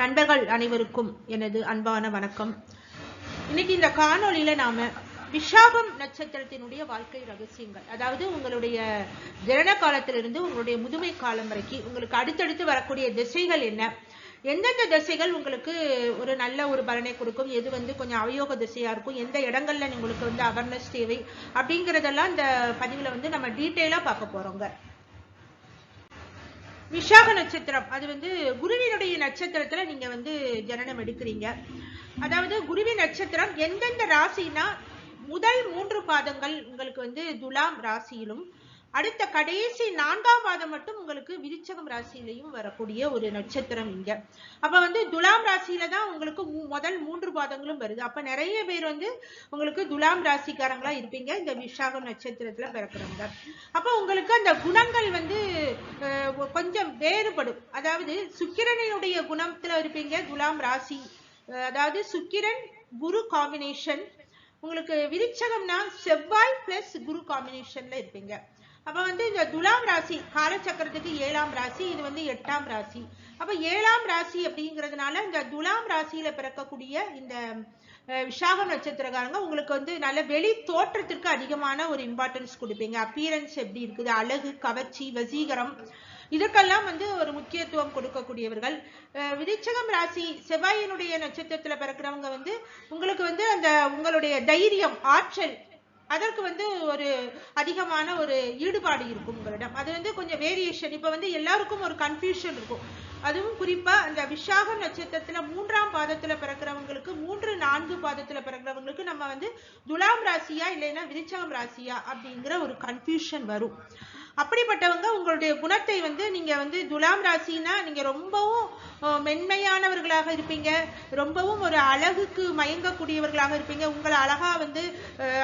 நண்பர்கள் அனைவருக்கும் எனது அன்பான வணக்கம். இன்னைக்கு இந்த காணொலியில நாம விஷாபம் நட்சத்திரத்தினுடைய வாழ்க்கை ரகசியங்கள் அதாவது உங்களுடைய ஜனன காலத்திலிருந்து உங்களுடைய முதுமை காலம் வரைக்கும் உங்களுக்கு அடுத்தடுத்து வரக்கூடிய திசைகள் என்ன எந்தெந்த திசைகள் உங்களுக்கு ஒரு நல்ல ஒரு பலனை கொடுக்கும் எது வந்து கொஞ்சம் அவயோக திசையா இருக்கும் எந்த இடங்கள்ல உங்களுக்கு வந்து அவேர்னஸ் தேவை அப்படிங்கறதெல்லாம் இந்த பதிவுல வந்து நம்ம டீட்டெயிலா பார்க்க போறோங்க. விஷாக நட்சத்திரம். அது வந்து குருவினுடைய நட்சத்திரத்துல நீங்க வந்து ஜனனம் எடுக்கிறீங்க. அதாவது குருவின் நட்சத்திரம் எந்தெந்த ராசினா முதல் மூன்று பாதங்கள் உங்களுக்கு வந்து துலாம் ராசியிலும் அடுத்த கடைசி நான்காம் பாதம் மட்டும் உங்களுக்கு விருச்சகம் ராசியிலையும் வரக்கூடிய ஒரு நட்சத்திரம் இங்க. அப்ப வந்து துலாம் ராசியில தான் உங்களுக்கு முதல் மூன்று பாதங்களும் வருது. அப்ப நிறைய பேர் வந்து உங்களுக்கு துலாம் ராசிக்காரங்களா இருப்பீங்க. இந்த விஷாகம் நட்சத்திரத்துல பிறக்கிறவங்க. அப்ப உங்களுக்கு அந்த குணங்கள் வந்து கொஞ்சம் வேறுபடும். அதாவது சுக்கிரனினுடைய குணத்துல இருப்பீங்க. துலாம் ராசி அஹ், அதாவது சுக்கிரன் குரு காம்பினேஷன் உங்களுக்கு விருச்சகம்னா செவ்வாய் பிளஸ் குரு காம்பினேஷன்ல இருப்பீங்க. அப்ப வந்து இந்த துலாம் ராசி காலச்சக்கரத்துக்கு ஏழாம் ராசி இது வந்து எட்டாம் ராசி. அப்ப ஏழாம் ராசி அப்படிங்கிறதுனால இந்த துலாம் ராசியில பிறக்கக்கூடிய இந்த விஷாக விசாகம் நட்சத்திரக்காரங்க உங்களுக்கு வந்து நல்ல வெளி தோற்றத்திற்கு அதிகமான ஒரு இம்பார்ட்டன்ஸ் கொடுப்பீங்க. அப்பியரன்ஸ் எப்படி இருக்குது? அழகு கவர்ச்சி வசீகரம். இதுக்கெல்லாம் வந்து ஒரு முக்கியத்துவம் கொடுக்கக்கூடியவர்கள். விதிச்சகம் ராசி செவ்வாயினுடைய நட்சத்திரத்துல பிறக்கிறவங்க வந்து உங்களுக்கு வந்து அந்த உங்களுடைய தைரியம் ஆற்றல் அதற்கு வந்து ஒரு அதிகமான ஒரு ஈடுபாடு இருக்கும் உங்களிடம். அது வந்து கொஞ்சம் வேரியேஷன் இப்ப வந்து எல்லாருக்கும் ஒரு கன்ஃபியூஷன் இருக்கும். அதுவும் குறிப்பா அந்த விஷாக நட்சத்திரத்துல மூன்றாம் பாதத்துல பிறக்கிறவங்களுக்கு மூன்று நான்கு பாதத்துல பிறக்கிறவங்களுக்கு நம்ம வந்து துலாம் ராசியா இல்லைன்னா விருச்சகம் ராசியா அப்படிங்கிற ஒரு கன்ஃபியூஷன் வரும். அப்படிப்பட்டவங்க உங்களுடைய குணத்தை வந்து நீங்க வந்து துலாம் ராசினா நீங்க ரொம்பவும் மென்மையானவர்களாக இருப்பீங்க. ரொம்பவும் ஒரு அழகுக்கு மயங்கக்கூடியவர்களாக இருப்பீங்க. உங்களை அழகா வந்து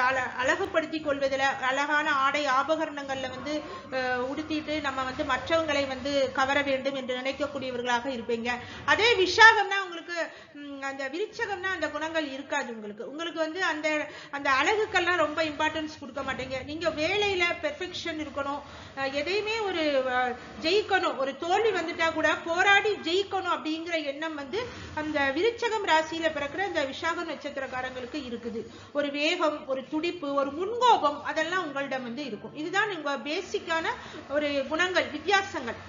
அழ- அழகுபடுத்திக் கொள்வதில் அழகான ஆடை ஆபகரணங்களில் வந்து உடுத்திட்டு நம்ம வந்து மற்றவங்களை வந்து கவர வேண்டும் என்று நினைக்கக்கூடியவர்களாக இருப்பீங்க. அதே விஷாகம்னா உங்களுக்கு அந்த விருச்சகம்னா அந்த குணங்கள் இருக்காது உங்களுக்கு. உங்களுக்கு வந்து அந்த அந்த அழகுக்கெல்லாம் ரொம்ப இம்பார்ட்டன்ஸ் கொடுக்க மாட்டீங்க. நீங்க வேலையில பெர்ஃபெக்ஷன் இருக்கணும். எதையுமே ஒரு ஜெயிக்கணும். ஒரு தோல்வி வந்துட்டா கூட போராடி ஜெயிக்கணும் அப்படிங்கிற எண்ணம் வந்து அந்த விருச்சகம் ராசியில பிறக்கிற அந்த விஷாக நட்சத்திரக்காரங்களுக்கு இருக்குது. ஒரு வேகம் ஒரு துடிப்பு ஒரு முன்கோபம் அதெல்லாம் உங்களிடம் வந்து இருக்கும். இதுதான் உங்க பேசிக்கான ஒரு குணங்கள் வித்தியாசங்கள்.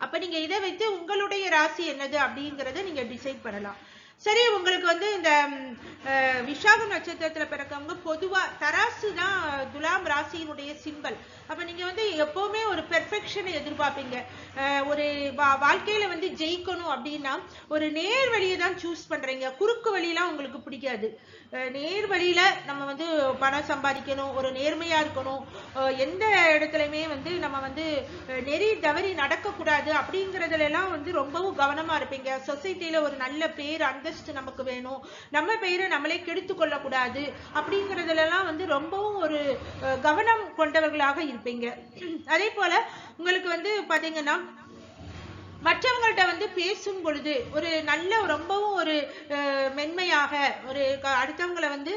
அப்ப நீங்க இதை வைத்து உங்களுடைய ராசி என்னது அப்படிங்கறத நீங்க டிசைட் பண்ணலாம். சரி உங்களுக்கு வந்து இந்த ம், நட்சத்திரத்துல பிறக்கவங்க பொதுவா தராசு தான் துலாம் ராசியினுடைய சிம்பல் அப்போ நீங்கள் வந்து எப்போவுமே ஒரு பெர்ஃபெக்ஷனை எதிர்பார்ப்பீங்க. ஒரு வா- வாழ்க்கையில் வந்து ஜெயிக்கணும் அப்படின்னா ஒரு நேர் வழியை தான் சூஸ் பண்ணுறீங்க குறுக்கு வழியெலாம் உங்களுக்கு பிடிக்காது. நேர் வழியில் நம்ம வந்து பணம் சம்பாதிக்கணும் ஒரு நேர்மையாக இருக்கணும். எந்த இடத்துலையுமே வந்து நம்ம வந்து நெறி தவறி நடக்கக்கூடாது அப்படிங்கிறதுலாம் வந்து ரொம்பவும் கவனமாக இருப்பீங்க. சொசைட்டியில் ஒரு நல்ல பேர் அந்தஸ்து நமக்கு வேணும். நம்ம பெயரை நம்மளே கெடுத்து கொள்ளக்கூடாது அப்படிங்கறதுல வந்து ரொம்பவும் ஒரு கவனம் கொண்டவர்களாக இருப்பீங்க. அதே போல உங்களுக்கு வந்து பாத்தீங்கன்னா மற்றவங்கள்ட்ட வந்து பேசும் பொழுது ஒரு நல்ல ரொம்பவும் ஒரு அஹ், மென்மையாக ஒரு க- அடுத்தவங்களை வந்து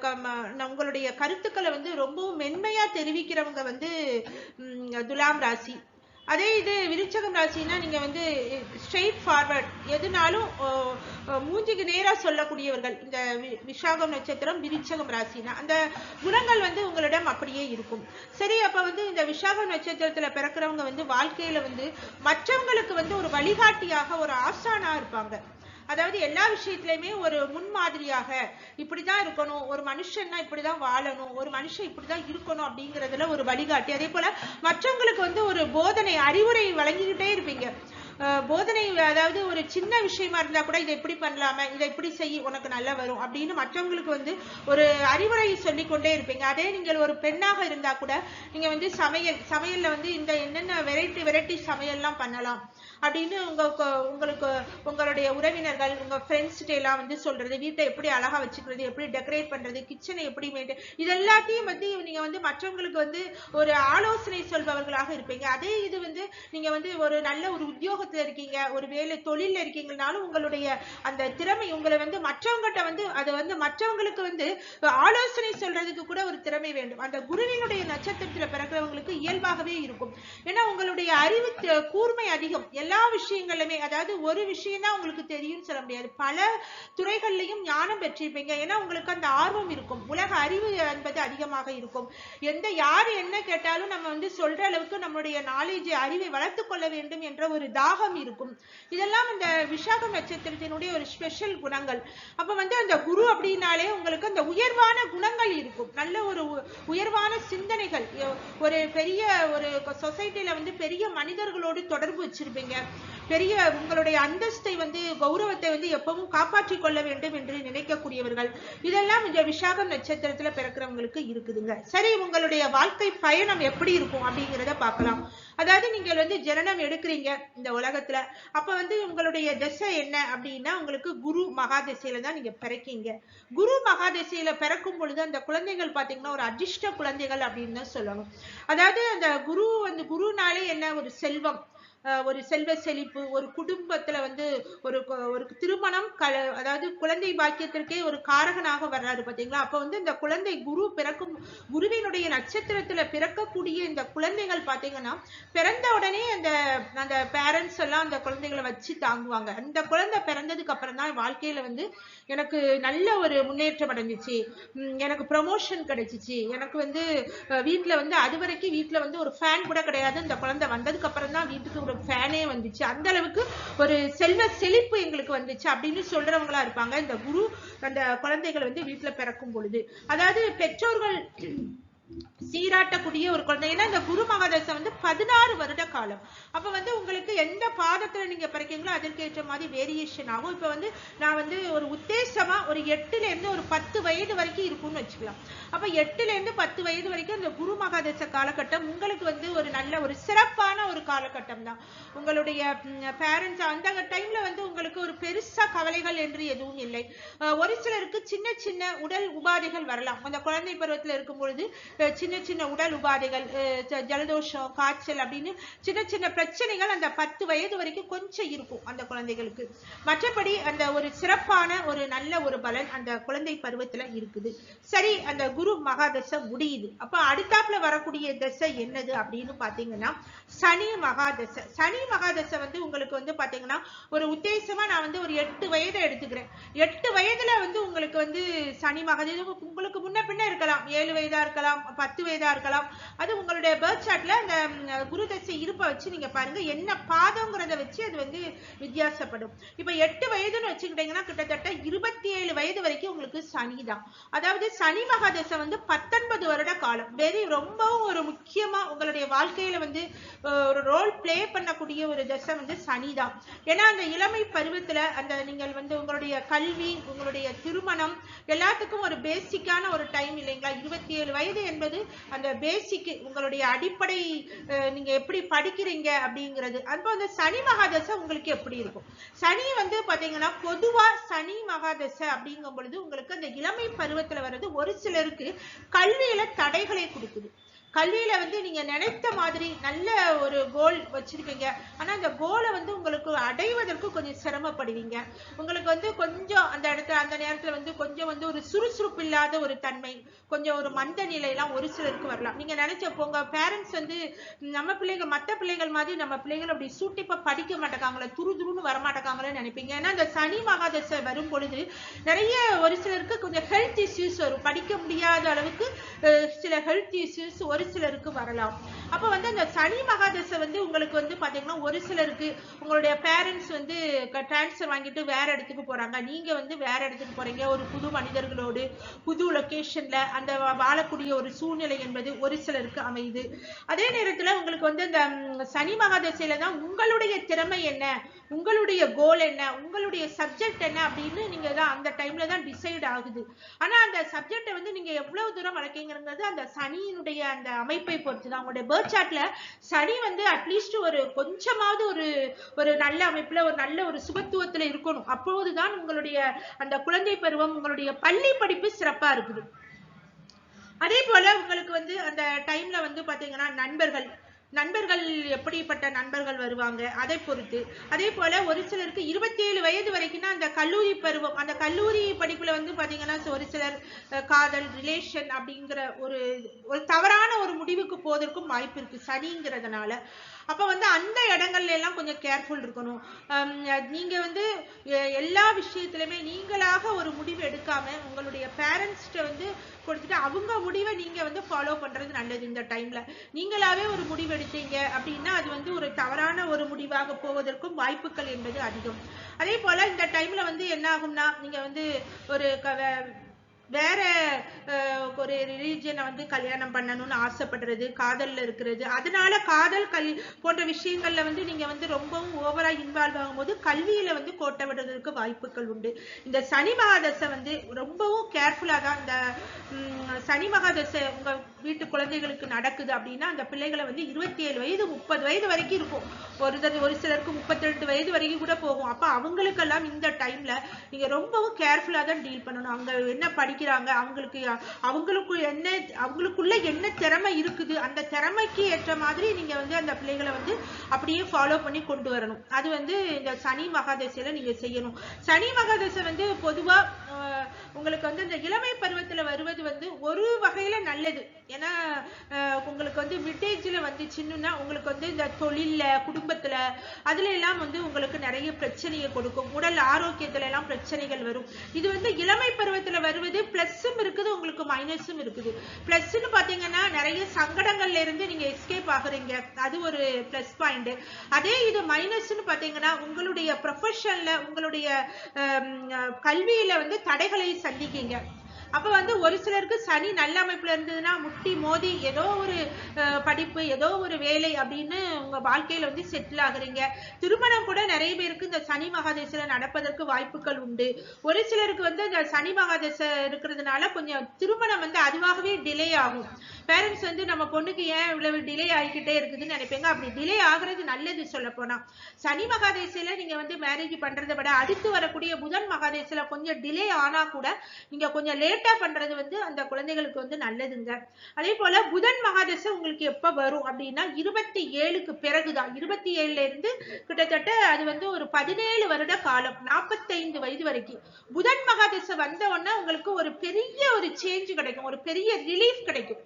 க- உங்களுடைய கருத்துக்களை வந்து ரொம்பவும் மென்மையா தெரிவிக்கிறவங்க வந்து துலாம் ராசி. அதே இது விருச்சகம் ராசினா நீங்க வந்து ஸ்ட்ரெயிட் ஃபார்வர்ட் எதுனாலும் மூஞ்சிக்கு நேராக சொல்லக்கூடியவர்கள். இந்த வி- விஷாகம் நட்சத்திரம் விருச்சகம் ராசினா அந்த குணங்கள் வந்து உங்களிடம் அப்படியே இருக்கும். சரி அப்ப வந்து இந்த விஷாகம் நட்சத்திரத்தில் பிறக்கிறவங்க வந்து வாழ்க்கையில வந்து மற்றவங்களுக்கு வந்து ஒரு வழிகாட்டியாக ஒரு ஆசானா இருப்பாங்க. அதாவது எல்லா விஷயத்திலயுமே ஒரு முன்மாதிரியாக இப்படிதான் இருக்கணும் ஒரு மனுஷன்னா இப்படிதான் வாழணும் ஒரு மனுஷன் இப்படிதான் இருக்கணும் அப்படிங்கறதுல ஒரு வழிகாட்டி. அதே போல மற்றவங்களுக்கு வந்து ஒரு போதனை அறிவுரை வழங்கிக்கிட்டே இருப்பீங்க. போதனை அதாவது ஒரு சின்ன விஷயமா இருந்தா கூட இதை இப்படி பண்ணலாம இதை இப்படி செய் உனக்கு நல்லா வரும் அப்படின்னு மற்றவங்களுக்கு வந்து ஒரு அறிவுரை சொல்லிக்கொண்டே இருப்பீங்க. அதே நீங்கள் ஒரு பெண்ணாக இருந்தா கூட நீங்க வந்து சமையல் சமையல்ல வந்து இந்த என்னென்ன வெரைட்டி வெரைட்டி சமையல்லாம் பண்ணலாம். அப்படின்னு உங்க உங்களுக்கு உங்களுடைய உறவினர்கள் உங்க ஃப்ரெண்ட்ஸ் எல்லாம் வந்து சொல்றது வீட்டை எப்படி அழகா வச்சுக்கிறது எப்படி டெக்கரேட் பண்றது கிச்சனை எப்படி மெயின்டைன் இது எல்லாத்தையும் வந்து நீங்க வந்து மற்றவங்களுக்கு வந்து ஒரு ஆலோசனை சொல்பவர்களாக இருப்பீங்க. அதே இது வந்து நீங்க வந்து ஒரு நல்ல ஒரு உத்தியோகத்துல இருக்கீங்க ஒரு வேலை தொழில இருக்கீங்கனாலும் உங்களுடைய அந்த திறமை உங்களை வந்து மற்றவங்ககிட்ட வந்து அது வந்து மற்றவங்களுக்கு வந்து ஆலோசனை சொல்றதுக்கு கூட ஒரு திறமை வேண்டும். அந்த குருவினுடைய நட்சத்திரத்துல பிறக்கிறவங்களுக்கு இயல்பாகவே இருக்கும். ஏன்னா உங்களுடைய அறிவு கூர்மை அதிகம். எல்லா எல்லா விஷயங்களுமே அதாவது ஒரு விஷயம் தான் உங்களுக்கு தெரியும்னு சொல்ல முடியாது. பல துறைகள்லையும் ஞானம் பெற்றிருப்பீங்க. ஏன்னா உங்களுக்கு அந்த ஆர்வம் இருக்கும். உலக அறிவு என்பது அதிகமாக இருக்கும். எந்த யார் என்ன கேட்டாலும் நம்ம வந்து சொல்ற அளவுக்கு நம்மளுடைய நாலேஜ் அறிவை வளர்த்து கொள்ள வேண்டும் என்ற ஒரு தாகம் இருக்கும். இதெல்லாம் இந்த விசாகம் நட்சத்திரத்தினுடைய ஒரு ஸ்பெஷல் குணங்கள். அப்ப வந்து அந்த குரு அப்படின்னாலே உங்களுக்கு அந்த உயர்வான குணங்கள் இருக்கும். நல்ல ஒரு உ- உயர்வான சிந்தனைகள். ஒரு பெரிய ஒரு சொசைட்டில வந்து பெரிய மனிதர்களோடு தொடர்பு வச்சிருப்பீங்க. பெரிய உங்களுடைய அந்தஸ்தை வந்து கௌரவத்தை வந்து எப்பவும் காப்பாற்றிக் கொள்ள வேண்டும் என்று நினைக்கக்கூடியவர்கள். இதெல்லாம் இந்த விசாகம் நட்சத்திரத்துல பிறக்கிறவங்களுக்கு இருக்குதுங்க. சரி உங்களுடைய வாழ்க்கை பயணம் எப்படி இருக்கும் அப்படிங்கிறத பார்க்கலாம். அதாவது நீங்கள் வந்து ஜனனம் எடுக்கிறீங்க இந்த உலகத்துல. அப்ப வந்து உங்களுடைய திசை என்ன அப்படின்னா உங்களுக்கு குரு மகாதிசையில தான் நீங்க பிறக்கீங்க. குரு மகாதிசையில பிறக்கும் பொழுது அந்த குழந்தைகள் பாத்தீங்கன்னா ஒரு அதிர்ஷ்ட குழந்தைகள் அப்படின்னு தான் சொல்லணும். அதாவது அந்த குரு வந்து குருனாலே என்ன? ஒரு செல்வம். ஒரு செல்வ செழிப்பு ஒரு குடும்பத்துல வந்து ஒரு ஒரு திருமணம் கல அதாவது குழந்தை பாக்கியத்திற்கே ஒரு காரகனாக வர்றாரு பாத்தீங்களா? அப்ப வந்து இந்த குழந்தை குரு பிறக்கும் குருவினுடைய நட்சத்திரத்துல பிறக்கக்கூடிய இந்த குழந்தைகள் பாத்தீங்கன்னா பிறந்த உடனே அந்த அந்த பேரண்ட்ஸ் எல்லாம் அந்த குழந்தைகளை வச்சு தாங்குவாங்க. அந்த குழந்தை பிறந்ததுக்கு அப்புறம் தான் வாழ்க்கையில வந்து எனக்கு நல்ல ஒரு முன்னேற்றம் அடைஞ்சிச்சு. எனக்கு ப்ரமோஷன் கிடைச்சிச்சு. எனக்கு வந்து வீட்டுல வந்து அது வரைக்கும் வீட்டுல வந்து ஒரு ஃபேன் கூட கிடையாது. இந்த குழந்தை வந்ததுக்கு அப்புறம் தான் வீட்டுக்கு ஒரு ஃபேனே வந்துச்சு. அந்த அளவுக்கு ஒரு செல்வ செழிப்பு எங்களுக்கு வந்துச்சு அப்படின்னு சொல்றவங்களா இருப்பாங்க. இந்த குரு அந்த குழந்தைகள் வந்து வீட்டுல பிறக்கும் பொழுது. அதாவது பெற்றோர்கள் சீராட்டக்கூடிய ஒரு குழந்தை. ஏன்னா இந்த குரு மகாதசை வந்து பதினாறு வருட காலம். அப்ப வந்து உங்களுக்கு எந்த பாதத்துல நீங்க பிறக்கீங்களோ அதற்கேற்ற மாதிரி வேரியேஷன் ஆகும். இப்ப வந்து நான் வந்து ஒரு உத்தேசமா ஒரு எட்டுல இருந்து ஒரு பத்து வயது வரைக்கும் இருக்கும்னு வச்சுக்கலாம். அப்ப எட்டுல இருந்து பத்து வயது வரைக்கும் இந்த குரு மகாதச காலகட்டம் உங்களுக்கு வந்து ஒரு நல்ல ஒரு சிறப்பான ஒரு காலகட்டம் தான். உங்களுடைய பேரண்ட்ஸ் அந்த டைம்ல வந்து உங்களுக்கு ஒரு பெருசா கவலைகள் என்று எதுவும் இல்லை. ஒரு சிலருக்கு சின்ன சின்ன உடல் உபாதைகள் வரலாம். அந்த குழந்தை பருவத்துல இருக்கும் பொழுது சின்ன சின்ன உடல் உபாதைகள் ஜலதோஷம் காய்ச்சல் அப்படின்னு சின்ன சின்ன பிரச்சனைகள் அந்த பத்து வயது வரைக்கும் கொஞ்சம் இருக்கும் அந்த குழந்தைகளுக்கு. மற்றபடி அந்த ஒரு சிறப்பான ஒரு நல்ல ஒரு பலன் அந்த குழந்தை பருவத்துல இருக்குது. சரி அந்த குரு மகாதசை முடியுது. அப்ப அடுத்தாப்புல வரக்கூடிய தசை என்னது அப்படின்னு பாத்தீங்கன்னா சனி மகாதசை. சனி மகாதசை வந்து உங்களுக்கு வந்து பாத்தீங்கன்னா ஒரு உத்தேசமா நான் வந்து ஒரு எட்டு வயதை எடுத்துக்கிறேன். எட்டு வயதுல வந்து உங்களுக்கு வந்து சனி மகாதசை உங்களுக்கு முன்ன பின்ன இருக்கலாம். ஏழு வயதா இருக்கலாம். பத்து வயதா இருக்கலாம். அது உங்களுடைய பேர்த் சார்ட்ல அந்த குரு தசை இருப்பை வச்சு நீங்க பாருங்க என்ன பாதங்கிறத வச்சு அது வந்து வித்தியாசப்படும். இப்ப எட்டு வயதுன்னு வச்சுக்கிட்டீங்கன்னா கிட்டத்தட்ட இருபத்தி ஏழு வயது வரைக்கும் உங்களுக்கு சனி தான். அதாவது சனி மகாதசை வந்து பத்தொன்பது வருட காலம். வெரி ரொம்பவும் ஒரு முக்கியமா உங்களுடைய வாழ்க்கையில வந்து ஒரு ரோல் பிளே பண்ணக்கூடிய ஒரு தசை வந்து சனி தான். ஏன்னா அந்த இளமை பருவத்துல அந்த நீங்கள் வந்து உங்களுடைய கல்வி உங்களுடைய திருமணம் எல்லாத்துக்கும் ஒரு பேசிக்கான ஒரு டைம் இல்லைங்களா? இருபத்தி ஏழு வயது என்பது அந்த பேசிக் உங்களுடைய அடிப்படை நீங்க எப்படி படிக்கிறீங்க அப்படிங்கிறது. அப்போ அந்த சனி மகாதசை உங்களுக்கு எப்படி இருக்கும்? சனி வந்து பாத்தீங்கன்னா பொதுவா சனி மகாதசை அப்படிங்கும் பொழுது உங்களுக்கு அந்த இளமை பருவத்துல வர்றது ஒரு சிலருக்கு கல்வியில தடைகளை கொடுக்குது. கல்வியில வந்து நீங்க நினைத்த மாதிரி நல்ல ஒரு கோல் வச்சிருக்கீங்க. ஆனா அந்த கோலை வந்து உங்களுக்கு அடைவதற்கு கொஞ்சம் சிரமப்படுவீங்க. உங்களுக்கு வந்து கொஞ்சம் அந்த இடத்துல அந்த நேரத்துல வந்து கொஞ்சம் வந்து ஒரு சுறுசுறுப்பு இல்லாத ஒரு தன்மை கொஞ்சம் ஒரு மந்த நிலையெல்லாம் ஒரு சிலருக்கு வரலாம். நீங்க நினைச்ச உங்க பேரண்ட்ஸ் வந்து நம்ம பிள்ளைங்க மத்த பிள்ளைகள் மாதிரி நம்ம பிள்ளைகள் அப்படி சூட்டிப்பா படிக்க மாட்டேங்காங்களே துரு துருன்னு வரமாட்டேங்காங்களேன்னு நினைப்பீங்க. ஏன்னா அந்த சனி மகாதசை வரும் பொழுது நிறைய ஒரு சிலருக்கு கொஞ்சம் ஹெல்த் இஷ்யூஸ் வரும். படிக்க முடியாத அளவுக்கு சில ஹெல்த் இஷ்யூஸ் ஒரு சிலருக்கு வரலாம். அப்ப வந்து அந்த சனி மகாதசை வந்து உங்களுக்கு வந்து பாத்தீங்கன்னா ஒரு சிலருக்கு உங்களுடைய பேரண்ட்ஸ் வந்து டிரான்ஸ்ஃபர் வாங்கிட்டு வேற இடத்துக்கு போறாங்க. நீங்க வந்து வேற இடத்துக்கு போறீங்க. ஒரு புது மனிதர்களோடு புது லொகேஷன்ல அந்த வாழக்கூடிய ஒரு சூழ்நிலை என்பது ஒரு சிலருக்கு அமையுது. அதே நேரத்துல உங்களுக்கு வந்து அந்த சனி மகாதசையில தான் உங்களுடைய திறமை என்ன? உங்களுடைய கோல் என்ன? உங்களுடைய சப்ஜெக்ட் என்ன? அப்படின்னு நீங்க தான் அந்த டைம்ல தான் டிசைட் ஆகுது. ஆனா அந்த சப்ஜெக்டை வந்து நீங்க எவ்வளவு தூரம் வளர்க்கீங்கிறது அந்த சனியினுடைய அந்த அமைப்பை பொறுத்து தான் பேர்த் சார்ட்ல சனி வந்து அட்லீஸ்ட் ஒரு கொஞ்சமாவது ஒரு ஒரு நல்ல அமைப்புல ஒரு நல்ல ஒரு சுபத்துவத்துல இருக்கணும். அப்போதுதான் உங்களுடைய அந்த குழந்தை பருவம் உங்களுடைய பள்ளி படிப்பு சிறப்பா இருக்குது. அதே போல உங்களுக்கு வந்து அந்த டைம்ல வந்து பாத்தீங்கன்னா நண்பர்கள் நண்பர்கள் எப்படிப்பட்ட நண்பர்கள் வருவாங்க? அதை பொறுத்து. அதே போல ஒரு சிலருக்கு இருபத்தி ஏழு வயது வரைக்கும் அந்த கல்லூரி பருவம் அந்த கல்லூரி படிப்புல வந்து பாத்தீங்கன்னா ஒரு சிலர் காதல் ரிலேஷன் அப்படிங்கிற ஒரு ஒரு தவறான ஒரு முடிவுக்கு போவதற்கும் வாய்ப்பு இருக்கு சனிங்கிறதுனால. அப்ப வந்து அந்த இடங்கள்ல எல்லாம் கொஞ்சம் கேர்ஃபுல் இருக்கணும். நீங்க வந்து எ- எல்லா விஷயத்திலுமே நீங்களாக ஒரு முடிவு எடுக்காம உங்களுடைய பேரண்ட்ஸ்கிட்ட வந்து கொடுத்துட்டு அவங்க முடிவை நீங்க வந்து ஃபாலோ பண்றது நல்லது இந்த டைம்ல நீங்களாவே ஒரு முடிவு எடுத்தீங்க அப்படின்னா அது வந்து ஒரு தவறான ஒரு முடிவாக போவதற்கும் வாய்ப்புகள் என்பது அதிகம். அதே போல இந்த டைம்ல வந்து என்ன ஆகும்னா நீங்க வந்து ஒரு க- வேற ஒரு ரிலீஜியனை வந்து கல்யாணம் பண்ணணும்னு ஆசைப்படுறது காதல்ல இருக்கிறது. அதனால காதல் கல் போன்ற விஷயங்கள்ல வந்து நீங்க வந்து ரொம்பவும் ஓவரா இன்வால்வ் ஆகும்போது கல்வியில வந்து கோட்டை விடுறதுக்கு வாய்ப்புகள் உண்டு. இந்த சனி மகாதசை வந்து ரொம்பவும் கேர்ஃபுல்லா தான் இந்த சனி மகாதசை உங்க வீட்டு குழந்தைகளுக்கு நடக்குது அப்படின்னா அந்த பிள்ளைகளை வந்து இருபத்தி ஏழு வயது முப்பது வயது வரைக்கும் இருக்கும். ஒரு தடவை- ஒரு சிலருக்கு முப்பத்தி ரெண்டு வயது வரைக்கும் கூட போகும். அப்ப அவங்களுக்கெல்லாம் இந்த டைம்ல நீங்க ரொம்பவும் கேர்ஃபுல்லா தான் டீல் பண்ணணும். அவங்க என்ன படிக்கிறாங்க அவங்களுக்கு அவங்களுக்கு என்ன அவங்களுக்குள்ள என்ன திறமை இருக்குது அந்த திறமைக்கு ஏற்ற மாதிரி நீங்க வந்து அந்த பிள்ளைகளை வந்து அப்படியே ஃபாலோ பண்ணி கொண்டு வரணும். அது வந்து இந்த சனி மகாதசையில நீங்க செய்யணும். சனி மகாதசை வந்து பொதுவா உங்களுக்கு வந்து இந்த இளமை பருவத்துல வருவது வந்து ஒரு வகையில நல்லது. ஏன்னா உங்களுக்கு வந்து விட்டேஜ்ல வந்துச்சுன்னா உங்களுக்கு வந்து இந்த தொழில்ல குடும்பத்துல அதுல எல்லாம் வந்து உங்களுக்கு நிறைய பிரச்சனையை கொடுக்கும். உடல் ஆரோக்கியத்துல எல்லாம் பிரச்சனைகள் வரும். இது வந்து இளமை பருவத்துல வருவது பிளஸ்ஸும் இருக்குது உங்களுக்கு மைனஸும் இருக்குது. பிளஸ்ன்னு பாத்தீங்கன்னா நிறைய சங்கடங்கள்ல இருந்து நீங்க எஸ்கேப் ஆகுறீங்க. அது ஒரு பிளஸ் பாயிண்ட் அதே இது மைனஸ்னு பாத்தீங்கன்னா உங்களுடைய ப்ரொஃபஷன்ல உங்களுடைய கல்வியில் கல்வியில வந்து தடைகளை சந்திக்கீங்க. அப்ப வந்து ஒரு சிலருக்கு சனி நல்ல அமைப்புல இருந்ததுன்னா முட்டி மோதி ஏதோ ஒரு படிப்பு ஏதோ ஒரு வேலை அப்படின்னு உங்க வாழ்க்கையில வந்து செட்டில் ஆகுறீங்க. திருமணம் கூட நிறைய பேருக்கு இந்த சனி மகாதேசில நடப்பதற்கு வாய்ப்புகள் உண்டு. ஒரு சிலருக்கு வந்து இந்த சனி மகாதேச இருக்கிறதுனால கொஞ்சம் திருமணம் வந்து அதுவாகவே டிலே ஆகும். பேரண்ட்ஸ் வந்து நம்ம பொண்ணுக்கு ஏன் இவ்வளவு டிலே ஆகிக்கிட்டே இருக்குதுன்னு நினைப்பீங்க? அப்படி டிலே ஆகுறது நல்லது சொல்ல போனா சனி மகாதேசில நீங்க வந்து மேரேஜ் பண்றதை விட அடுத்து வரக்கூடிய புதன் மகாதேசில கொஞ்சம் டிலே ஆனா கூட நீங்க கொஞ்சம் லேட் லேட்டா பண்றது வந்து அந்த குழந்தைகளுக்கு வந்து நல்லதுங்க. அதே போல புதன் மகாதசை உங்களுக்கு எப்ப வரும் அப்படின்னா இருபத்தி ஏழுக்கு பிறகுதான். இருபத்தி ஏழுல இருந்து கிட்டத்தட்ட அது வந்து ஒரு பதினேழு வருட காலம் நாற்பத்தைந்து வயது வரைக்கும். புதன் மகாதசை வந்த உடனே உங்களுக்கு ஒரு பெரிய ஒரு சேஞ்ச் கிடைக்கும் ஒரு பெரிய ரிலீஃப் கிடைக்கும்.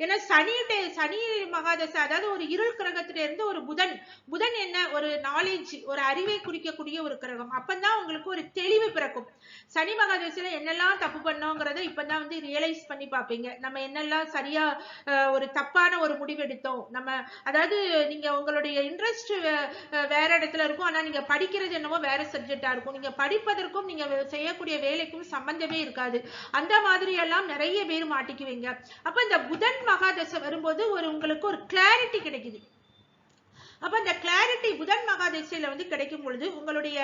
ஏன்னா சனி சனி மகாதசை அதாவது ஒரு இருள் கிரகத்துல இருந்து ஒரு புதன் புதன் என்ன? ஒரு நாலேஜ் ஒரு அறிவை குறிக்கக்கூடிய ஒரு கிரகம். அப்பதான் உங்களுக்கு ஒரு தெளிவு பிறக்கும். சனி மகாதசையில என்னெல்லாம் தப்பு பண்ணோங்கிறத இப்பதான் வந்து ரியலைஸ் பண்ணி பார்ப்பீங்க. நம்ம என்னெல்லாம் சரியா அஹ், ஒரு தப்பான ஒரு முடிவு எடுத்தோம். நம்ம அதாவது நீங்க உங்களுடைய இன்ட்ரெஸ்ட் வேற இடத்துல இருக்கும். ஆனா நீங்க படிக்கிறது என்னவோ வேற சப்ஜெக்டா இருக்கும். நீங்க படிப்பதற்கும் நீங்க செய்யக்கூடிய வேலைக்கும் சம்பந்தமே இருக்காது. அந்த மாதிரி எல்லாம் நிறைய பேர் மாட்டிக்குவீங்க. அப்ப இந்த புதன் மகாதசை வரும்போது ஒரு உங்களுக்கு ஒரு கிளாரிட்டி கிடைக்குது. அப்ப அந்த கிளாரிட்டி புதன் மகாதிசையில வந்து கிடைக்கும் பொழுது உங்களுடைய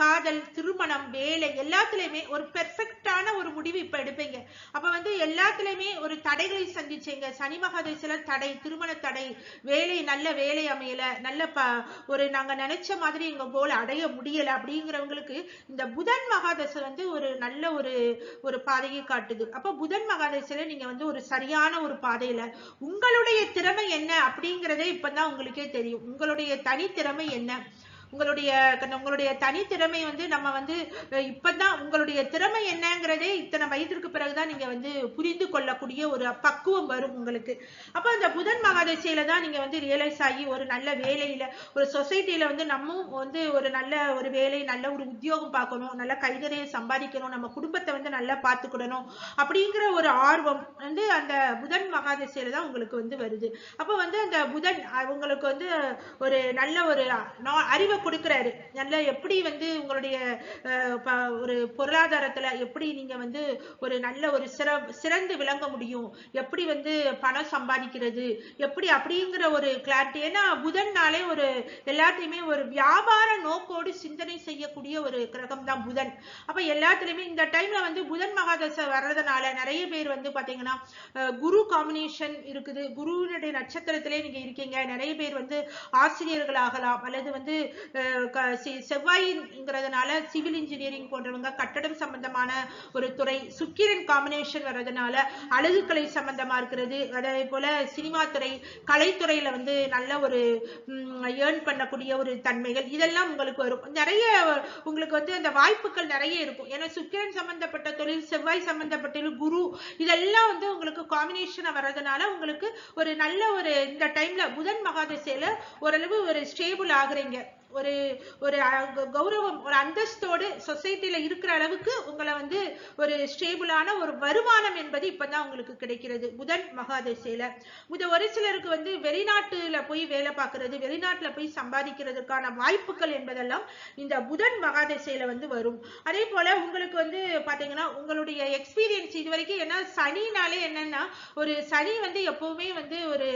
காதல் திருமணம் வேலை எல்லாத்துலயுமே ஒரு பெர்ஃபெக்டான ஒரு முடிவு இப்ப எடுப்பீங்க. அப்ப வந்து எல்லாத்துலயுமே ஒரு தடைகளை சந்திச்சீங்க. சனி மகாதசையில தடை திருமண தடை வேலை நல்ல வேலை அமையல நல்ல ப ஒரு நாங்க நினைச்ச மாதிரி எங்க போல அடைய முடியல அப்படிங்கிறவங்களுக்கு இந்த புதன் மகாதசை வந்து ஒரு நல்ல ஒரு ஒரு பாதையை காட்டுது. அப்ப புதன் மகாதசையில நீங்க வந்து ஒரு சரியான ஒரு பாதையில உங்களுடைய திறமை என்ன அப்படிங்கறதே இப்பதான் உங்களுக்கே தெரியும். உங்களுடைய தனித்திறமை என்ன? உங்களுடைய உங்களுடைய தனித்திறமை வந்து நம்ம வந்து இப்பதான் உங்களுடைய திறமை என்னங்கிறதே இத்தனை வயதிற்கு பிறகுதான் நீங்க வந்து புரிந்து கொள்ளக்கூடிய ஒரு பக்குவம் வரும் உங்களுக்கு. அப்ப அந்த புதன் மகாதசையில தான் நீங்க வந்து ரியலைஸ் ஆகி ஒரு நல்ல வேலையில ஒரு சொசைட்டில வந்து நம்ம வந்து ஒரு நல்ல ஒரு வேலை நல்ல ஒரு உத்தியோகம் பார்க்கணும் நல்ல கைதறையை சம்பாதிக்கணும் நம்ம குடும்பத்தை வந்து நல்லா பார்த்துக்கிடணும் அப்படிங்கிற ஒரு ஆர்வம் வந்து அந்த புதன் மகாதசையில தான் உங்களுக்கு வந்து வருது. அப்ப வந்து அந்த புதன் உங்களுக்கு வந்து ஒரு நல்ல ஒரு அறிவை கொடுக்குறாரு. நல்ல எப்படி வந்து உங்களுடைய ஒரு பொருளாதாரத்துல எப்படி நீங்க வந்து ஒரு நல்ல ஒரு சிற சிறந்து விளங்க முடியும்? எப்படி வந்து பணம் சம்பாதிக்கிறது? எப்படி அப்படிங்கிற ஒரு கிளாரிட்டி ஏன்னா புதன்னாலே ஒரு எல்லாத்தையுமே ஒரு வியாபார நோக்கோடு சிந்தனை செய்யக்கூடிய ஒரு கிரகம் தான் புதன். அப்ப எல்லாத்துலயுமே இந்த டைம்ல வந்து புதன் மகாதசை வர்றதுனால நிறைய பேர் வந்து பாத்தீங்கன்னா குரு காம்பினேஷன் இருக்குது. குருவினுடைய நட்சத்திரத்திலே நீங்க இருக்கீங்க. நிறைய பேர் வந்து ஆசிரியர்கள் ஆகலாம் அல்லது வந்து செவ்வாய்ங்கிறதுனால சிவில் இன்ஜினியரிங் போன்றவங்க கட்டடம் சம்பந்தமான ஒரு துறை சுக்கிரன் காம்பினேஷன் வர்றதுனால அழகுக்கலை சம்பந்தமா இருக்கிறது. அதே போல சினிமா துறை கலைத்துறையில வந்து நல்ல ஒரு ஏர்ன் பண்ணக்கூடிய ஒரு தன்மைகள் இதெல்லாம் உங்களுக்கு வரும். நிறைய உங்களுக்கு வந்து அந்த வாய்ப்புகள் நிறைய இருக்கும். ஏன்னா சுக்கிரன் சம்பந்தப்பட்ட தொழில் செவ்வாய் சம்பந்தப்பட்ட குரு இதெல்லாம் வந்து உங்களுக்கு காம்பினேஷனா வர்றதுனால உங்களுக்கு ஒரு நல்ல ஒரு இந்த டைம்ல புதன் மகாதசையில ஓரளவு ஒரு ஸ்டேபிள் ஆகுறீங்க. ஒரு ஒரு கௌரவம் ஒரு அந்தஸ்தோடு சொசைட்டில இருக்கிற அளவுக்கு உங்களை வந்து ஒரு ஸ்டேபிளான ஒரு வருமானம் என்பது இப்பதான் உங்களுக்கு கிடைக்கிறது. புதன் மகாதசையில. இது ஒரு சிலருக்கு வந்து வெளிநாட்டுல போய் வேலை பார்க்கறது வெளிநாட்டுல போய் சம்பாதிக்கிறதுக்கான வாய்ப்புகள் என்பதெல்லாம் இந்த புதன் மகாதசையில வந்து வரும். அதே போல உங்களுக்கு வந்து பாத்தீங்கன்னா உங்களுடைய எக்ஸ்பீரியன்ஸ் இது வரைக்கும் ஏன்னா சனினாலே என்னன்னா ஒரு சனி வந்து எப்பவுமே வந்து ஒரு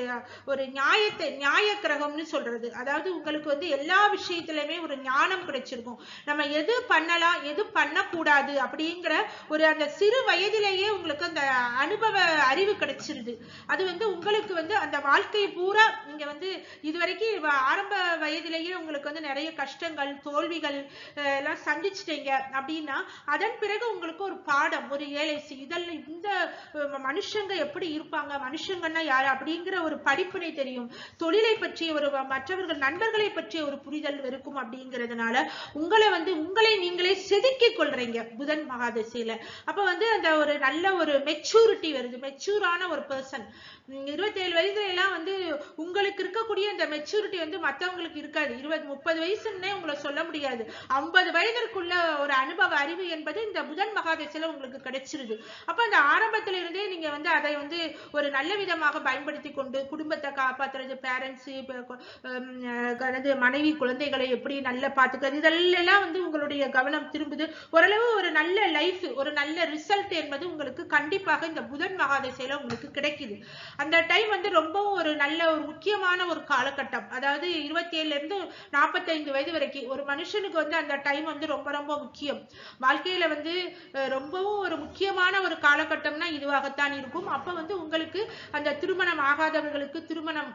ஒரு நியாயத்தை நியாய கிரகம்னு சொல்றது. அதாவது உங்களுக்கு வந்து எல்லா விஷயம் விஷயத்திலுமே ஒரு ஞானம் கிடைச்சிருக்கும். நம்ம எது பண்ணலாம் எது பண்ணக்கூடாது அப்படிங்கிற ஒரு அந்த சிறு வயதிலேயே உங்களுக்கு அந்த அனுபவ அறிவு கிடைச்சிருது. அது வந்து உங்களுக்கு வந்து அந்த வாழ்க்கை பூரா நீங்க வந்து இதுவரைக்கும் ஆரம்ப வயதிலேயே உங்களுக்கு வந்து நிறைய கஷ்டங்கள் தோல்விகள் எல்லாம் சந்திச்சிட்டீங்க அப்படின்னா அதன் பிறகு உங்களுக்கு ஒரு பாடம் ஒரு ஏழைசி இதெல்லாம் இந்த மனுஷங்க எப்படி இருப்பாங்க மனுஷங்கன்னா யாரு அப்படிங்கிற ஒரு படிப்பினை தெரியும். தொழிலை பற்றிய ஒரு மற்றவர்கள் நண்பர்களை பற்றிய ஒரு புரிதல் இருக்கும் அப்படிங்கிறதுனால உங்களை வந்து உங்களை நீங்களே செதுக்கிக் கொள்றீங்க புதன் மகாதசையில. அப்ப வந்து அந்த ஒரு நல்ல ஒரு மெச்சூரிட்டி வருது. மெச்சூரான ஒரு பர்சன் இருபத்தேழு வயசுல எல்லாம் வந்து உங்களுக்கு இருக்கக்கூடிய அந்த மெச்சூரிட்டி வந்து மத்தவங்களுக்கு இருக்காது. இருபது முப்பது வயசுன்னே உங்களை சொல்ல முடியாது. ஐம்பது வயதிற்குள்ள ஒரு அனுபவ அறிவு என்பது இந்த புதன் மகாதசையில உங்களுக்கு கிடைச்சிருது. அப்ப அந்த ஆரம்பத்துல இருந்தே நீங்க வந்து அதை வந்து ஒரு நல்ல விதமாக பயன்படுத்தி கொண்டு குடும்பத்தை காப்பாத்துறது பேரண்ட்ஸ் மனைவி குழந்தை குழந்தைகளை எப்படி நல்லா பார்த்துக்கிறது இதெல்லாம் வந்து உங்களுடைய கவனம் திரும்புது. ஓரளவு ஒரு நல்ல லைஃப் ஒரு நல்ல ரிசல்ட் என்பது உங்களுக்கு கண்டிப்பாக இந்த புதன் மகாதசையில உங்களுக்கு கிடைக்குது. அந்த டைம் வந்து ரொம்பவும் ஒரு நல்ல ஒரு முக்கியமான ஒரு காலகட்டம். அதாவது இருபத்தி ஏழுல இருந்து நாற்பத்தைந்து வயது வரைக்கும் ஒரு மனுஷனுக்கு வந்து அந்த டைம் வந்து ரொம்ப ரொம்ப முக்கியம். வாழ்க்கையில வந்து ரொம்பவும் ஒரு முக்கியமான ஒரு காலகட்டம்னா இதுவாகத்தான் இருக்கும். அப்ப வந்து உங்களுக்கு அந்த திருமணம் ஆகாதவர்களுக்கு திருமணம்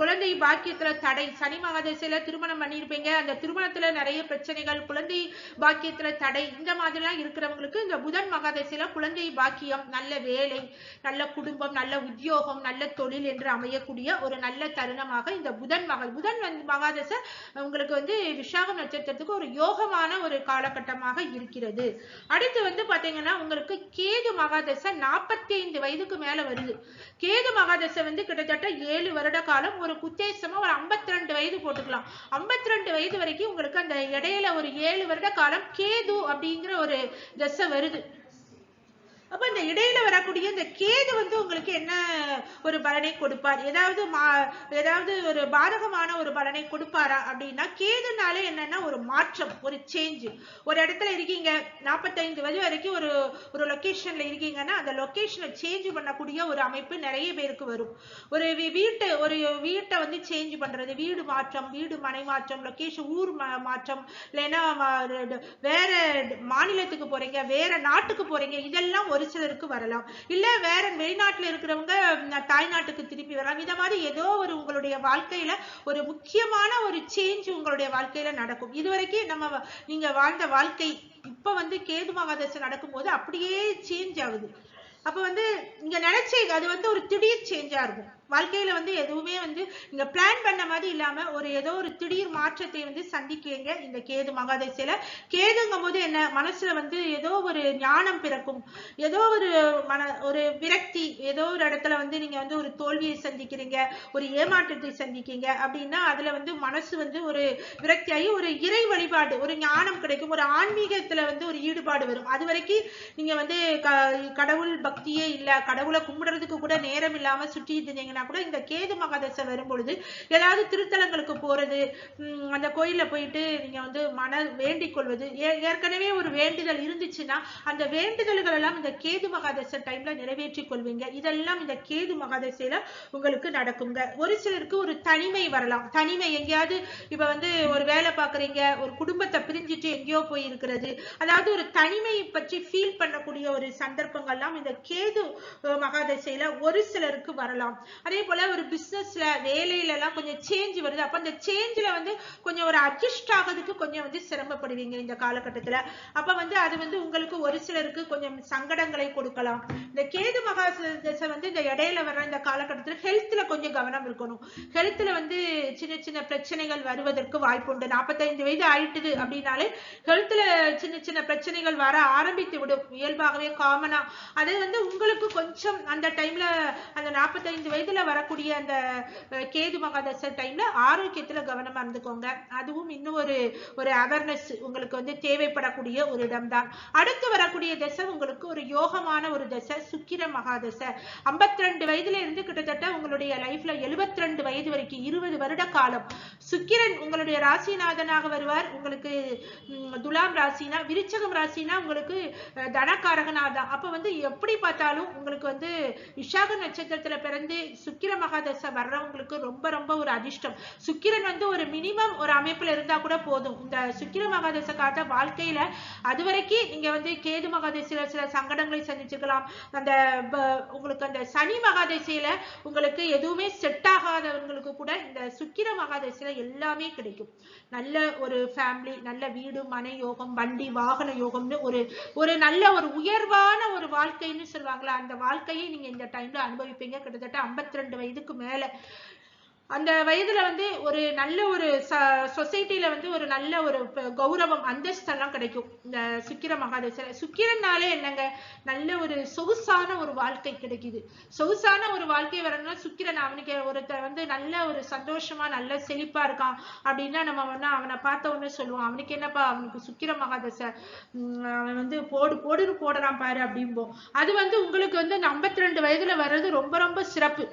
குழந்தை பாக்கியத்துல தடை. சனி மகாதசையில திருமணம் பண்ணியிருப்பீங்க. அந்த திருமணத்துல நிறைய பிரச்சனைகள் குழந்தை பாக்கியத்துல தடை இந்த மாதிரிலாம் இருக்கிறவங்களுக்கு இந்த புதன் மகாதசையில குழந்தை பாக்கியம் நல்ல வேலை நல்ல குடும்பம் நல்ல உத்தியோகம் நல்ல தொழில் என்று அமையக்கூடிய ஒரு நல்ல தருணமாக இந்த புதன் மக புதன் வந்து மகாதசை உங்களுக்கு வந்து விஷாகம் நட்சத்திரத்துக்கு ஒரு யோகமான ஒரு காலகட்டமாக இருக்கிறது. அடுத்து வந்து பாத்தீங்கன்னா உங்களுக்கு கேது மகாதசை நாற்பத்தி ஐந்து வயதுக்கு மேல வருது. கேது மகாதசை வந்து கிட்டத்தட்ட ஏழு வருட காலம் ஒரு குத்தேசமா ஒரு 52 ரெண்டு வயது போட்டுக்கலாம். ஐம்பத்தி 52 ரெண்டு வயது வரைக்கும் உங்களுக்கு அந்த இடையில ஒரு ஏழு வருட காலம் கேது அப்படிங்கிற ஒரு தசை வருது. அப்ப இந்த இடையில வரக்கூடிய இந்த கேது வந்து உங்களுக்கு என்ன ஒரு பலனை கொடுப்பார்? ஏதாவது மா- ஏதாவது ஒரு பாதகமான ஒரு பலனை கொடுப்பாரா அப்படின்னா கேதுனாலே என்னன்னா ஒரு மாற்றம் ஒரு சேஞ்ச் ஒரு இடத்துல இருக்கீங்க நாற்பத்தைந்து வயது வரைக்கும் ஒரு ஒரு லொகேஷன்ல இருக்கீங்கன்னா அந்த லொக்கேஷனை சேஞ்ச் பண்ணக்கூடிய ஒரு அமைப்பு நிறைய பேருக்கு வரும். ஒரு வீட்டை ஒரு வீட்டை வந்து சேஞ்ச் பண்றது வீடு மாற்றம் வீடு மனை மாற்றம் லொகேஷன் ஊர் மாற்றம் இல்லைன்னா வேற மாநிலத்துக்கு போறீங்க வேற நாட்டுக்கு போறீங்க இதெல்லாம் ஒரு சிலருக்கு வரலாம். இல்ல வேற வெளிநாட்டுல இருக்கிறவங்க தாய்நாட்டுக்கு திருப்பி வரலாம். இத மாதிரி ஏதோ ஒரு உங்களுடைய வாழ்க்கையில ஒரு முக்கியமான ஒரு சேஞ்ச் உங்களுடைய வாழ்க்கையில நடக்கும். இதுவரைக்கும் நம்ம நீங்க வாழ்ந்த வாழ்க்கை இப்ப வந்து கேது மகாதசை நடக்கும்போது அப்படியே சேஞ்ச் ஆகுது. அப்ப வந்து நீங்க நினைச்சே அது வந்து ஒரு திடீர் சேஞ்சா இருக்கும். வாழ்க்கையில வந்து எதுவுமே வந்து நீங்க பிளான் பண்ண மாதிரி இல்லாம ஒரு ஏதோ ஒரு திடீர் மாற்றத்தை வந்து சந்திக்கிறீங்க இந்த கேது மகாதசையில கேதுங்கும் போது என்ன மனசுல வந்து ஏதோ ஒரு ஞானம் பிறக்கும். ஏதோ ஒரு மன ஒரு விரக்தி ஏதோ ஒரு இடத்துல வந்து நீங்க வந்து ஒரு தோல்வியை சந்திக்கிறீங்க ஒரு ஏமாற்றத்தை சந்திக்கீங்க அப்படின்னா அதுல வந்து மனசு வந்து ஒரு விரக்தியாகி ஒரு இறை வழிபாடு ஒரு ஞானம் கிடைக்கும். ஒரு ஆன்மீகத்துல வந்து ஒரு ஈடுபாடு வரும். அது வரைக்கும் நீங்க வந்து க- கடவுள் பக்தியே இல்ல கடவுளை கும்பிடுறதுக்கு கூட நேரம் இல்லாம சுற்றி இருந்தீங்கன்னா கூட இந்த கேது மகாதசை வரும் பொழுது ஏதாவது திருத்தலங்களுக்கு போறது உம் அந்த கோயில்ல போயிட்டு நீங்க வந்து மன வேண்டிக் கொள்வது ஏ- ஏற்கனவே ஒரு வேண்டுதல் இருந்துச்சுன்னா அந்த வேண்டுதல்கள் எல்லாம் இந்த கேது மகாதசை டைம்ல நிறைவேற்றி கொள்வீங்க. இதெல்லாம் இந்த கேது மகாதசையில உங்களுக்கு நடக்குங்க. ஒரு சிலருக்கு ஒரு தனிமை வரலாம். தனிமை எங்கேயாவது இப்ப வந்து ஒரு வேலை பாக்குறீங்க ஒரு குடும்பத்தை பிரிஞ்சுட்டு எங்கேயோ போய் இருக்கிறது அதாவது ஒரு தனிமையை பற்றி ஃபீல் பண்ணக்கூடிய ஒரு சந்தர்ப்பங்கள்லாம் இந்த கேது மகாதசையில ஒரு சிலருக்கு வரலாம். அதே போல ஒரு பிசினஸ்ல வேலையில எல்லாம் கொஞ்சம் சேஞ்ச் வருது. அப்ப அந்த சேஞ்ச்ல வந்து கொஞ்சம் ஒரு அட்ஜஸ்ட் ஆகிறதுக்கு கொஞ்சம் வந்து சிரமப்படுவீங்க இந்த காலகட்டத்துல. அப்ப வந்து அது வந்து உங்களுக்கு ஒரு சிலருக்கு கொஞ்சம் சங்கடங்களை கொடுக்கலாம். இந்த கேது மகாதசை வந்து இந்த இடையில வர்ற இந்த காலகட்டத்துல ஹெல்த்ல கொஞ்சம் கவனம் இருக்கணும். ஹெல்த்ல வந்து சின்ன சின்ன பிரச்சனைகள் வருவதற்கு வாய்ப்பு உண்டு. நாற்பத்தைந்து வயது ஆயிட்டுது அப்படின்னாலே ஹெல்த்ல சின்ன சின்ன பிரச்சனைகள் வர ஆரம்பித்து விடும். இயல்பாகவே காமனா அது வந்து உங்களுக்கு கொஞ்சம் அந்த டைம்ல அந்த நாற்பத்தைந்து வயதுல வரக்கூடிய அந்த கேது மகாதசை டைம்ல ஆரோக்கியத்துல கவனமா இருந்துக்கோங்க. அதுவும் இன்னும் ஒரு ஒரு அவேர்னஸ் உங்களுக்கு வந்து தேவைப்படக்கூடிய ஒரு இடம்தான். அடுத்து வரக்கூடிய தசை உங்களுக்கு ஒரு யோகமான ஒரு தசை சுக்கிர மகாதசை. 52 ரெண்டு வயதுல இருந்து கிட்டத்தட்ட உங்களுடைய லைஃப்ல 72 ரெண்டு வயது வரைக்கும் இருபது வருட காலம் சுக்கிரன் உங்களுடைய ராசிநாதனாக வருவார். உங்களுக்கு துலாம் ராசினா விருச்சகம் ராசினா உங்களுக்கு அஹ், தனகாரகனாக அப்ப வந்து எப்படி பார்த்தாலும் உங்களுக்கு வந்து விஷாக நட்சத்திரத்துல பிறந்து சுக்கிர மகாதசை வர்றவங்களுக்கு ரொம்ப ரொம்ப ஒரு அதிர்ஷ்டம். சுக்கிரன் வந்து ஒரு மினிமம் ஒரு அமைப்புல இருந்தா கூட போதும். இந்த சுக்கிர மகாதசை காட்ட வாழ்க்கையில அது வரைக்கும் நீங்க வந்து கேது மகாதசையில சில சங்கடங்களை சந்திச்சுக்கலாம். அந்த உங்களுக்கு அந்த சனி மகாதசையில உங்களுக்கு எதுவுமே செட் ஆகாதவங்களுக்கு கூட இந்த சுக்கிர மகாதசையில எல்லாமே கிடைக்கும். நல்ல ஒரு ஃபேமிலி நல்ல வீடு மனை யோகம் வண்டி வாகன யோகம்னு ஒரு ஒரு நல்ல ஒரு உயர்வான ஒரு வாழ்க்கைன்னு சொல்லுவாங்களா அந்த வாழ்க்கையை நீங்க இந்த டைம்ல அனுபவிப்பீங்க. கிட்டத்தட்ட 52 ரெண்டு வயதுக்கு மேல. அந்த வயதுல வந்து ஒரு நல்ல ஒரு சொசைட்டில வந்து ஒரு நல்ல ஒரு கௌரவம் அந்தஸ்தெல்லாம் கிடைக்கும். இந்த சுக்கிர மகாதேசல. சுக்கிரனாலே என்னங்க? நல்ல ஒரு சொகுசான ஒரு வாழ்க்கை கிடைக்குது. சொகுசான ஒரு வாழ்க்கை வரணும்னா சுக்கிரன் அவனுக்கு ஒருத்தர் வந்து நல்ல ஒரு சந்தோஷமா நல்ல செழிப்பா இருக்கான் அப்படின்னா நம்ம வந்து அவனை பார்த்த உடனே சொல்லுவோம். அவனுக்கு என்னப்பா? அவனுக்கு சுக்கிர மகாதசை உம் அவன் வந்து போடு போடுன்னு போடுறான் பாரு அப்படிம்போம். அது வந்து உங்களுக்கு வந்து 52 ரெண்டு வயதுல வர்றது ரொம்ப ரொம்ப சிறப்பு.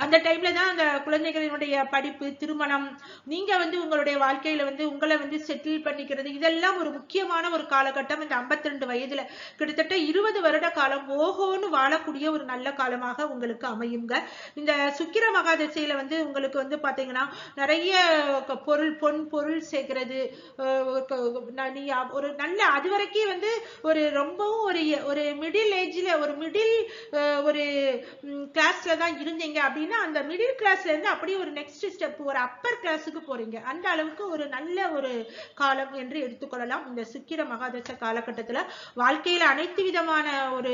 அந்த டைம்ல தான் அந்த குழந்தைகளினுடைய படிப்பு திருமணம் நீங்க வந்து உங்களுடைய வாழ்க்கையில வந்து உங்களை வந்து செட்டில் பண்ணிக்கிறது இதெல்லாம் ஒரு முக்கியமான ஒரு காலகட்டம். இந்த 52 ரெண்டு வயதுல கிட்டத்தட்ட இருபது வருட காலம் ஓஹோன்னு வாழக்கூடிய ஒரு நல்ல காலமாக உங்களுக்கு அமையுங்க. இந்த சுக்கிர மகாதசையில வந்து உங்களுக்கு வந்து பாத்தீங்கன்னா நிறைய பொருள் பொன் பொருள் சேர்க்கிறது ஒரு நல்ல அது வரைக்கும் வந்து ஒரு ரொம்பவும் ஒரு ஒரு மிடில் ஏஜ்ல ஒரு மிடில் ஒரு கிளாஸ்ல தான் இருந்தீங்க அப்படின்னு அந்த மிடில் கிளாஸ்ல இருந்து அப்படியே ஒரு நெக்ஸ்ட் ஸ்டெப் ஒரு அப்பர் கிளாஸுக்கு போறீங்க. அந்த அளவுக்கு ஒரு நல்ல ஒரு காலம் என்று எடுத்துக்கொள்ளலாம். இந்த சுக்கிர மகாதச காலகட்டத்துல வாழ்க்கையில அனைத்து விதமான ஒரு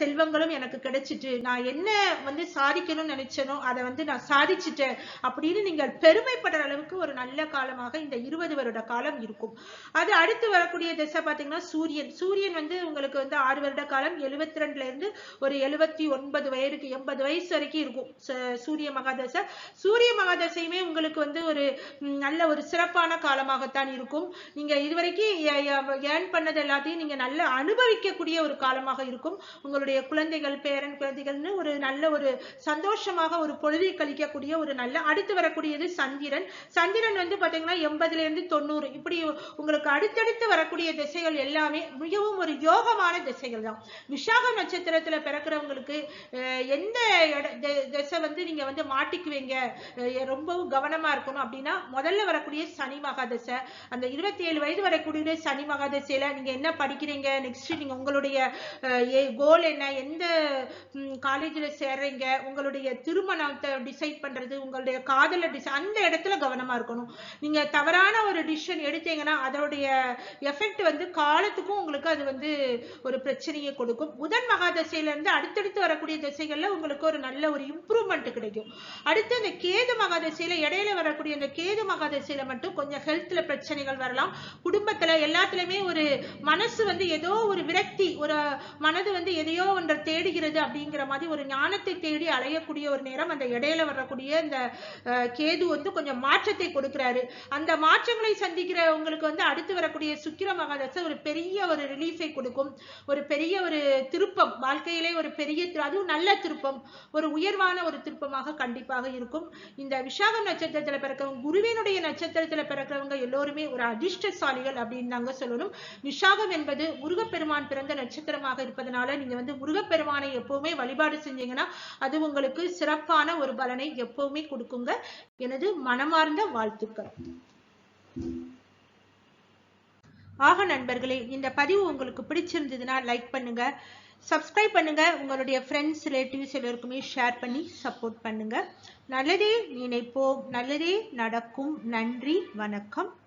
செல்வங்களும் எனக்கு கிடைச்சிட்டு நான் என்ன வந்து சாதிக்கணும்னு நினைச்சேனோ அதை வந்து நான் சாதிச்சிட்டேன் அப்படின்னு நீங்கள் பெருமைப்படுற அளவுக்கு ஒரு நல்ல காலமாக இந்த இருபது வருட காலம் இருக்கும். அது அடுத்து வரக்கூடிய திசை பாத்தீங்கன்னா சூரியன். சூரியன் வந்து உங்களுக்கு வந்து ஆறு வருட காலம் 72 ரெண்டுல இருந்து ஒரு எழுபத்தி ஒன்பது வயதுக்கு எண்பது வயசு வரைக்கும் இருக்கும். ச- சூரிய மகாதசை. சூரிய மகாதசையுமே உங்களுக்கு வந்து ஒரு நல்ல ஒரு சிறப்பான காலமாகத்தான் இருக்கும். நீங்க இதுவரைக்கும் ஏர்ன் பண்ணது எல்லாத்தையும் நீங்க நல்ல அனுபவிக்கக்கூடிய ஒரு காலமாக இருக்கும். உங்களுடைய குழந்தைகள் பேரன் குழந்தைகள்னு ஒரு நல்ல ஒரு சந்தோஷமாக ஒரு பொழுதை கழிக்கக்கூடிய ஒரு நல்ல அடுத்து வரக்கூடியது சந்திரன். சந்திரன் வந்து பாத்தீங்கன்னா எண்பதுல இருந்து தொண்ணூறு. இப்படி உங்களுக்கு அடுத்தடுத்து வரக்கூடிய திசைகள் எல்லாமே மிகவும் ஒரு யோகமான திசைகள் தான். விசாக நட்சத்திரத்துல பிறக்கிறவங்களுக்கு அஹ், எந்த இட- திசை வந்து நீங்க வந்து மாட்டிக்குவீங்க. ரொம்பவும் கவனமா இருக்கணும். அப்படின்னா முதல்ல வரக்கூடிய சனி மகாதசை அந்த இருபத்தி ஏழு வயது வரக்கூடிய சனி மகாதசையில நீங்க என்ன படிக்கிறீங்க? நெக்ஸ்ட் நீங்க உங்களுடைய கோல் என்ன? எந்த காலேஜ்ல சேர்றீங்க? உங்களுடைய திருமணத்தை டிசைட் பண்றது உங்களுடைய காதல டிசை அந்த இடத்துல கவனமா இருக்கணும். நீங்க தவறான ஒரு டிசிஷன் எடுத்தீங்கன்னா அதனுடைய எஃபெக்ட் வந்து காலத்துக்கும் உங்களுக்கு அது வந்து ஒரு பிரச்சனையை கொடுக்கும். புதன் மகாதசையில இருந்து அடுத்தடுத்து வரக்கூடிய திசைகள்ல உங்களுக்கு ஒரு நல்ல ஒரு இம்ப்ரூவ்மெண்ட் கிடைக்கும். அடுத்து இந்த கேது மகாதசையில இடையில வரக்கூடிய இந்த கேது மகாதசையில மட்டும் கொஞ்சம் ஹெல்த்ல பிரச்சனைகள் வரலாம். குடும்பத்துல எல்லாத்துலயுமே ஒரு மனசு வந்து ஏதோ ஒரு விரக்தி ஒரு மனது வந்து எதையோ ஒன்றை தேடுகிறது அப்படிங்கிற மாதிரி ஒரு ஞானத்தை தேடி அலையக்கூடிய ஒரு நேரம் அந்த இடையில வரக்கூடிய இந்த கேது வந்து கொஞ்சம் மாற்றத்தை கொடுக்கிறாரு. அந்த மாற்றங்களை சந்திக்கிறவங்களுக்கு வந்து அடுத்து வரக்கூடிய சுக்கிர மகாதசை ஒரு பெரிய ஒரு ரிலீஃபை கொடுக்கும். ஒரு பெரிய ஒரு திருப்பம். வாழ்க்கையிலே ஒரு பெரிய அதுவும் நல்ல திருப்பம். ஒரு உயர்வான ஒரு திருப்பமாக கண்டிப்பாக இருக்கும். இந்த விஷாகம் நட்சத்திரத்துல பிறக்கிறவங்க குருவினுடைய நட்சத்திரத்துல பிறக்கிறவங்க எல்லோருமே ஒரு அதிர்ஷ்டசாலிகள் அப்படின்னு தாங்க சொல்லணும். விசாகம் என்பது முருகப்பெருமான் பிறந்த நட்சத்திரமாக இருப்பதனால நீங்க வந்து முருகப்பெருமானை எப்பவுமே வழிபாடு செஞ்சீங்கன்னா அது உங்களுக்கு சிறப்பான ஒரு பலனை எப்பவுமே கொடுக்குங்க. எனது மனமார்ந்த வாழ்த்துக்கள். ஆக நண்பர்களே இந்த பதிவு உங்களுக்கு பிடிச்சிருந்ததுன்னா லைக் பண்ணுங்க. சப்ஸ்கிரைப் பண்ணுங்க. உங்களுடைய ஃப்ரெண்ட்ஸ் ரிலேட்டிவ்ஸ் எல்லோருக்குமே ஷேர் பண்ணி சப்போர்ட் பண்ணுங்க. நல்லதே நினைப்போம். நல்லதே நடக்கும். நன்றி. வணக்கம்.